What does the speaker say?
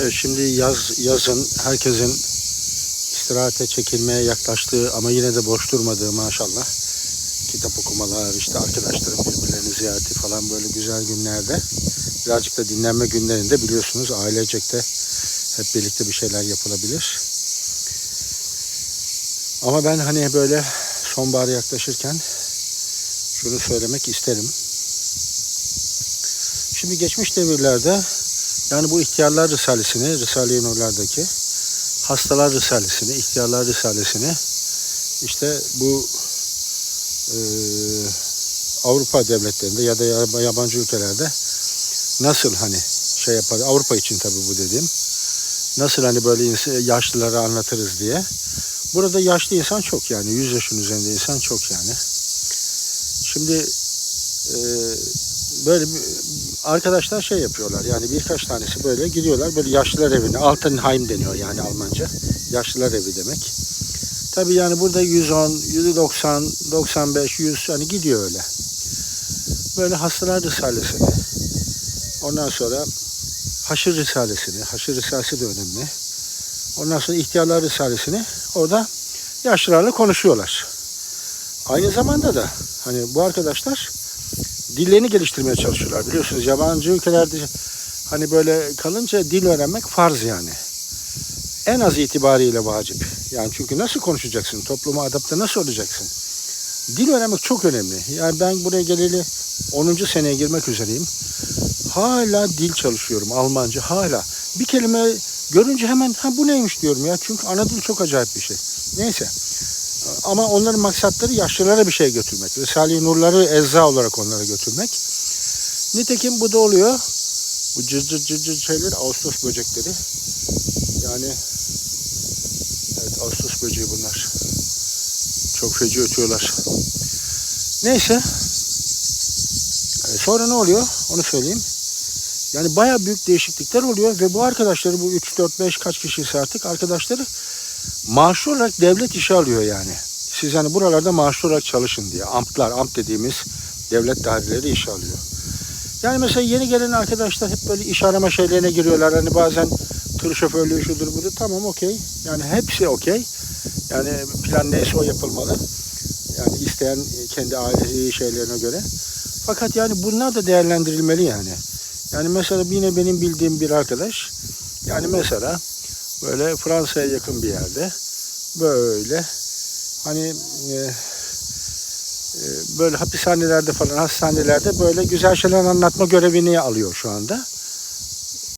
Evet, şimdi yaz yazın herkesin istirahate çekilmeye yaklaştığı ama yine de boş durmadığı maşallah kitap okumalar, işte arkadaşların birbirlerini ziyareti falan böyle güzel günlerde birazcık da dinlenme günlerinde biliyorsunuz ailecek de hep birlikte bir şeyler yapılabilir. Ama ben hani böyle sonbahar yaklaşırken şunu söylemek isterim. Şimdi geçmiş devirlerde yani bu ihtiyarlar risalesini, Risale-i Nurlar'daki hastalar risalesini, ihtiyarlar risalesini işte bu e, Avrupa devletlerinde ya da yab- yabancı ülkelerde nasıl hani şey yapar Avrupa için tabii bu dediğim nasıl hani böyle yaşlılara anlatırız diye. Burada yaşlı insan çok yani 100 yaşın üzerinde insan çok yani. Şimdi e, böyle bir- arkadaşlar şey yapıyorlar yani birkaç tanesi böyle gidiyorlar böyle yaşlılar evine Altenheim deniyor yani Almanca yaşlılar evi demek. Tabii yani burada 110, 190, 95, 100 hani gidiyor öyle. Böyle hastalar risalesini ondan sonra haşır risalesini haşır risalesi de önemli. Ondan sonra ihtiyarlar risalesini orada yaşlılarla konuşuyorlar. Aynı zamanda da hani bu arkadaşlar dillerini geliştirmeye çalışıyorlar. Biliyorsunuz yabancı ülkelerde hani böyle kalınca dil öğrenmek farz yani. En az itibariyle vacip. Yani çünkü nasıl konuşacaksın? Topluma adapte nasıl olacaksın? Dil öğrenmek çok önemli. Yani ben buraya geleli 10. seneye girmek üzereyim. Hala dil çalışıyorum Almanca hala. Bir kelime görünce hemen ha bu neymiş diyorum ya. Çünkü ana dil çok acayip bir şey. Neyse. Ama onların maksatları yaşlılara bir şey götürmek. Risale-i Nurları ecza olarak onlara götürmek. Nitekim bu da oluyor. Bu cır cır cır cır şeyler Ağustos böcekleri. Yani evet Ağustos böceği bunlar. Çok feci ötüyorlar. Neyse. Sonra ne oluyor? Onu söyleyeyim. Yani baya büyük değişiklikler oluyor ve bu arkadaşları bu 3 4 5 kaç kişiyse artık arkadaşları maaşlı olarak devlet işe alıyor yani. Siz hani buralarda maaşlı olarak çalışın diye. Amplar, amp dediğimiz devlet daireleri işe alıyor. Yani mesela yeni gelen arkadaşlar hep böyle iş arama şeylerine giriyorlar. Hani bazen tır şoförlüğü şudur budur. Tamam okey. Yani hepsi okey. Yani plan neyse o yapılmalı. Yani isteyen kendi aile şeylerine göre. Fakat yani bunlar da değerlendirilmeli yani. Yani mesela yine benim bildiğim bir arkadaş yani mesela böyle Fransa'ya yakın bir yerde böyle hani e, e, böyle hapishanelerde falan hastanelerde böyle güzel şeyler anlatma görevini alıyor şu anda.